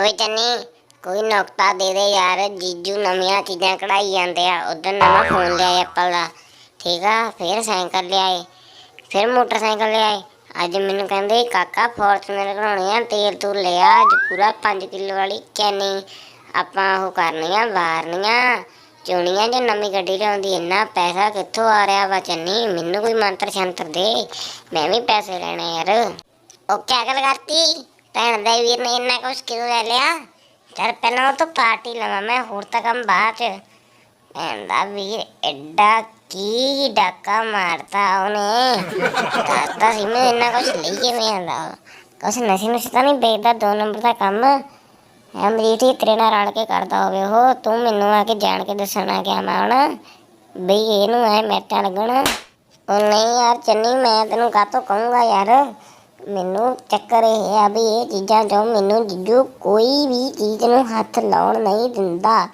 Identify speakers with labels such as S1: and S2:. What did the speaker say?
S1: ਓਏ ਚੰਨੀ, ਕੋਈ ਨੁਕਤਾ ਦੇ ਦੇ ਯਾਰ, ਜੀਜੂ ਨਵੀਆਂ ਚੀਜ਼ਾਂ ਕਢਾਈ ਜਾਂਦੇ ਆ, ਉਧਰ ਨਵਾਂ ਫੋਨ ਲਿਆਏ ਐਪਲ ਦਾ। ਠੀਕ ਆ, ਫਿਰ ਸਾਈਕਲ ਲਿਆਏ, ਫਿਰ ਮੋਟਰਸਾਈਕਲ ਲਿਆਏ। ਅੱਜ ਮੈਨੂੰ ਕਹਿੰਦੇ, ਕਾਕਾ ਫੋਰਚੂਨਰ ਕਢਾਉਣੀ ਆ, ਤੇਲ ਤੂਲ ਲਿਆ ਅੱਜ ਪੂਰਾ 5 ਕਿਲੋ ਵਾਲੀ ਕੈਨੀ ਆਪਾਂ ਉਹ ਕਰਨੀਆਂ, ਵਾਰਨੀਆਂ, ਚੁਣੀਆਂ ਜੇ ਨਵੀਂ ਗੱਡੀ ਲਿਆਉਂਦੀ, ਇੰਨਾ ਪੈਸਾ ਕਿੱਥੋਂ ਆ ਰਿਹਾ ਵਾ ਚੰਨੀ? ਮੈਨੂੰ ਕੋਈ ਮੰਤਰ ਸ਼ੰਤਰ ਦੇ, ਮੈਂ ਵੀ ਪੈਸੇ ਲੈਣੇ ਯਾਰ। ਉਹ ਕਿਆ ਗੱਲ ਕਰਤੀ? ਭੈਣ ਦਾ ਵੀਰ ਨੇ ਇੰਨਾ ਕੁਛ ਕਿਉਂ ਲੈ ਲਿਆ? ਚੱਲ ਪਹਿਲਾਂ ਉਹ ਤੋਂ ਪਾਰਟੀ ਲਵਾਂ, ਮੈਂ ਹੋਰ ਤਾਂ ਕੰਮ ਬਾਅਦ ਚ। ਭੈਣ ਦਾ ਵੀਰ ਐਡਾ ਕੀ ਡਾਕਾ ਮਾਰਤਾ ਉਹਨੇ। ਦੱਸਦਾ ਸੀ ਮੈਂ, ਇੰਨਾ ਕੁਛ ਲਈ ਕਿਵੇਂ ਆਂਦਾ ਕੁਛ ਨਸ਼ੇ ਨੁਸ਼ੇ ਤਾਂ ਨਹੀਂ ਵੇਚਦਾ, ਦੋ ਨੰਬਰ ਦਾ ਕੰਮ। ਹੀ ਤੇਰੇ ਨਾਲ ਰਲ ਕੇ ਕਰਦਾ ਹੋਵੇ ਉਹ, ਤੂੰ ਮੈਨੂੰ ਆ ਕੇ ਜਾਣ ਕੇ ਦੱਸਣਾ ਕਿ ਮੈਂ ਹੁਣ। ਬਈ ਇਹਨੂੰ ਐ ਮੈਟਾਂ ਲੱਗਣਾ। ਉਹ ਨਹੀਂ ਯਾਰ, ਚੰਨੀ, ਮੈਂ ਤੈਨੂੰ ਕਾਹਤੋਂ ਕਹੂੰਗਾ ਯਾਰ? ਮੈਨੂੰ ਚੱਕਰ ਇਹ ਆ ਵੀ ਇਹ ਚੀਜ਼ਾਂ ਚੋਂ ਮੈਨੂੰ ਜਿੱਜੂ ਕੋਈ ਵੀ ਚੀਜ਼ ਨੂੰ ਹੱਥ ਲਾਉਣ ਨਹੀਂ ਦਿੰਦਾ।